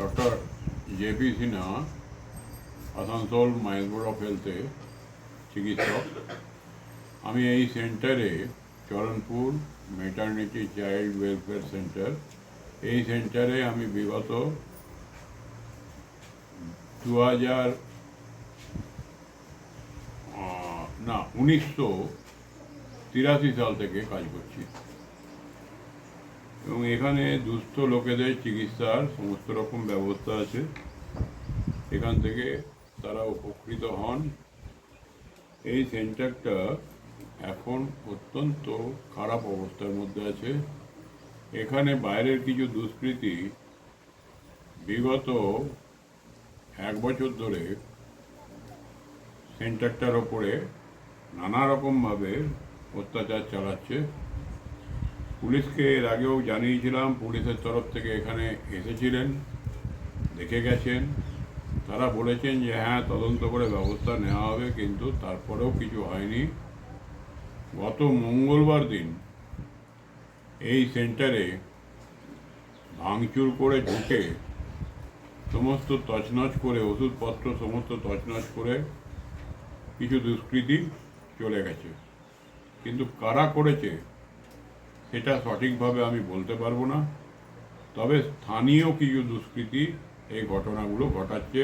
Doctor JP Sinha Asansol mines board of হেলথে চিকিৎসক। আমি এই সেন্টারে Charanpur maternity child welfare centre এই সেন্টারে আমি বিগত দু হাজার না, উনিশশো তিরাশি সাল থেকে কাজ করছি। এবং এখানে দুস্থ লোকেদের চিকিৎসার সমস্ত রকম ব্যবস্থা আছে। এখান থেকে তারা উপকৃত হন। এই সেন্টারটা এখন অত্যন্ত খারাপ অবস্থার মধ্যে আছে। এখানে বাইরের কিছু দুষ্কৃতী বিগত এক বছর ধরে সেন্টারটার ওপরে নানা রকমভাবে অত্যাচার চালাচ্ছে। পুলিশকে এর আগেও জানিয়েছিলাম, পুলিশের তরফ থেকে এখানে এসেছিলেন, দেখে গেছেন। তারা বলেছেন যে হ্যাঁ তদন্ত করে ব্যবস্থা নেওয়া হবে, কিন্তু তারপরেও কিছু হয়নি। গত মঙ্গলবার দিন এই সেন্টারে ভাঙচুর করে ঢুকে সমস্ত তছনছ করে, ওষুধপত্র সমস্ত তছনছ করে কিছু দুষ্কৃতী চলে গেছে। কিন্তু কারা করেছে সেটা সঠিকভাবে আমি বলতে পারব না। তবে স্থানীয় কিছু দুষ্কৃতি এই ঘটনাগুলো ঘটাচ্ছে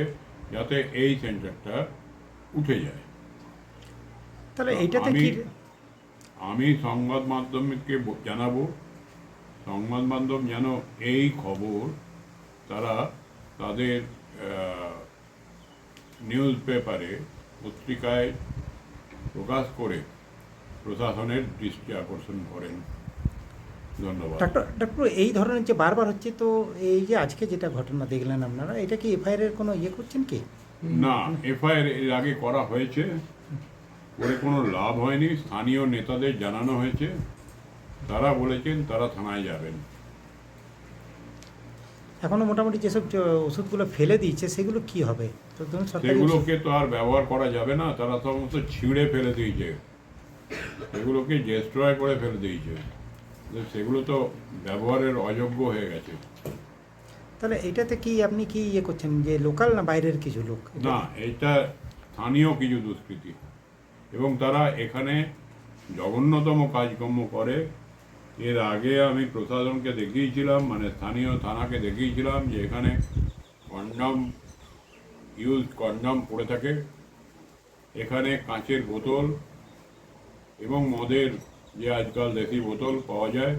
যাতে এই সেন্টারটা উঠে যায়। তাহলে এইটাতে আমি কি আমি সংবাদ মাধ্যমকে জানাব। সংবাদ মাধ্যম যেন এই খবর তারা তাদের নিউজ পেপারে পত্রিকায় প্রকাশ করে প্রশাসনের দৃষ্টি আকর্ষণ করেন। ধন্যবাদ। ডক্টর এই ধরনের যে বারবার হচ্ছে তো এই যে আজকে যেটা ঘটনা দেখলেন আপনারা এটা কি এফআইআর এর কোনো ইয়ে করছেন কি? না এফআইআর এর আগে করা হয়েছে। করে কোনো লাভ হয়নি। স্থানীয় নেতাদের জানানো হয়েছে। তারা বলেছেন তারা থানায় যাবেন। এখনও মোটামুটি যেসব ওষুধগুলো ফেলে দিয়েছে সেগুলো কি হবে? সেগুলোকে তো আর ব্যবহার করা যাবে না। তারা সমস্ত ছিঁড়ে ফেলে দিয়েছে। সেগুলোকে ডেস্ট্রয় করে ফেলে দিয়েছে। সেগুলো তো ব্যবহারের অযোগ্য হয়ে গেছে। তাহলে এটাতে কি আপনি কি ইয়ে করছেন? যে লোকাল না বাইরের কিছু লোক? না এটা স্থানীয় কিছু দুষ্কৃতি। এবং তারা এখানে জঘন্যতম কাজকর্ম করে। এর আগে আমি প্রশাসনকে দেখিয়েছিলাম মানে স্থানীয় থানাকে দেখিয়েছিলাম যে এখানে কন্ডম ইউজ কন্ডম পড়ে থাকে। এখানে কাঁচের বোতল এবং মদের যে আজকাল দেশি বোতল পাওয়া যায়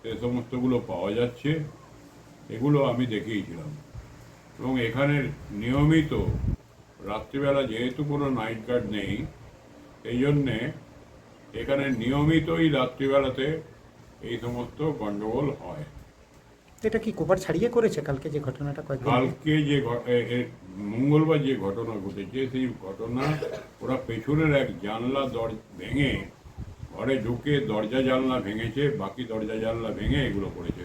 সে সমস্তগুলো পাওয়া যাচ্ছে এগুলো আমি দেখিয়েছিলাম এবং এখানে নিয়মিত রাত্রিবেলা যেহেতু কোনো নাইট গার্ড নেই এই জন্যে এখানে নিয়মিতই রাত্রিবেলাতে এই সমস্ত গণ্ডগোল হয় এটা কি কোপার ছাড়িয়ে করেছে কালকে যে ঘটনাটা আগে? কালকে যে মঙ্গলবার যে ঘটনা ঘটেছে সেই ঘটনা ওরা পেছনের এক জানলা দর ভেঙে ঘরে ঢুকে দরজা জানলা ভেঙেছে বাকি দরজা জানলা ভেঙে এগুলো করেছে।